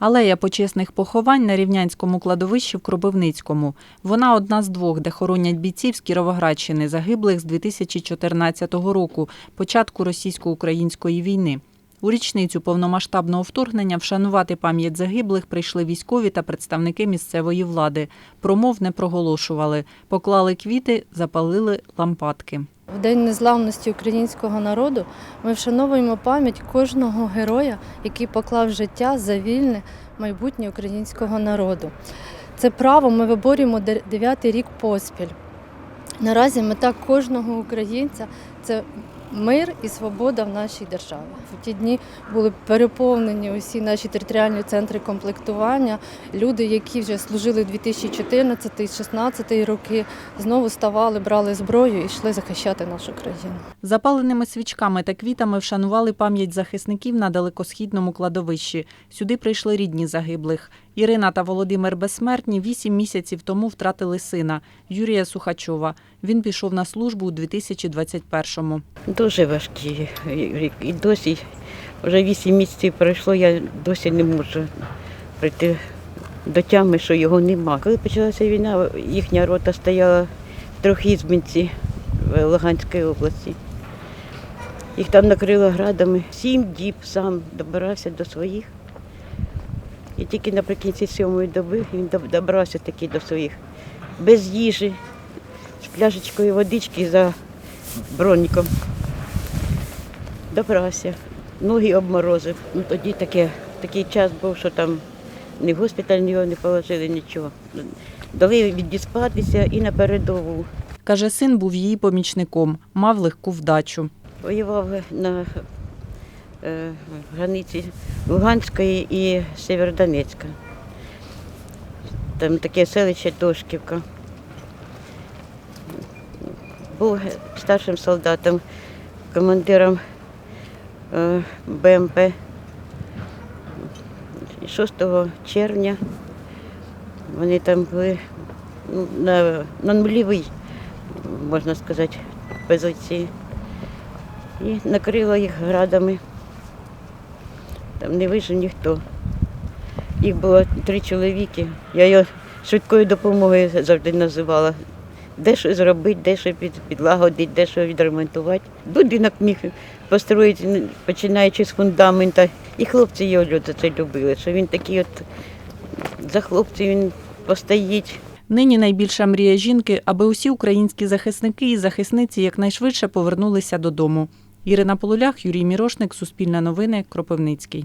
Алея почесних поховань на рівнянському кладовищі в Кропивницькому. Вона одна з двох, де хоронять бійців з Кіровоградщини, загиблих з 2014 року, початку російсько-української війни. У річницю повномасштабного вторгнення вшанувати пам'ять загиблих прийшли військові та представники місцевої влади. Промов не проголошували, поклали квіти, запалили лампадки. В День незламності українського народу ми вшановуємо пам'ять кожного героя, який поклав життя за вільне майбутнє українського народу. Це право ми виборюємо дев'ятий рік поспіль. Наразі мета кожного українця це мир і свобода в нашій державі. В ті дні були переповнені усі наші територіальні центри комплектування. Люди, які вже служили 2014-2016 роки, знову ставали, брали зброю і йшли захищати нашу країну. Запаленими свічками та квітами вшанували пам'ять захисників на далекосхідному кладовищі. Сюди прийшли рідні загиблих. Ірина та Володимир Безсмертні вісім місяців тому втратили сина Юрія Сухачова. Він пішов на службу у 2021-му. Дуже важкий рік. І досі, вже вісім місяців пройшло, я досі не можу прийти до тями, що його нема. Коли почалася війна, їхня рота стояла в Трохізбинці в Луганській області. Їх там накрило градами. Сім діб сам добирався до своїх. І тільки наприкінці сьомої доби він доб- добрався таки до своїх. Без їжі, з пляшечкою водички за броніком. Добрався. Ноги обморозив. Ну тоді таке, такий час був, що там ні в госпіталь його не положили, нічого. Дали відіспатися і на передову. Каже, син був її помічником, мав легку вдачу. Воював на е, границі Луганської і Сєвєродонецька. Там таке селище Дошківка. Був старшим солдатом, командиром БМП. 6 червня вони там були ну, на, на нульовій, можна сказати, позиції і накрило їх градами. Там не вижив ніхто. Їх було три чоловіки. Я його швидкою допомогою завжди називала. Де що зробити, де що підлагодити, де що відремонтувати. Будинок міг построїти, починаючи з фундамента. І хлопці його за це любили, що він такий от за хлопців він постоїть. Нині найбільша мрія жінки, аби усі українські захисники і захисниці якнайшвидше повернулися додому. Ірина Полулях, Юрій Мірошник, Суспільне новини, Кропивницький.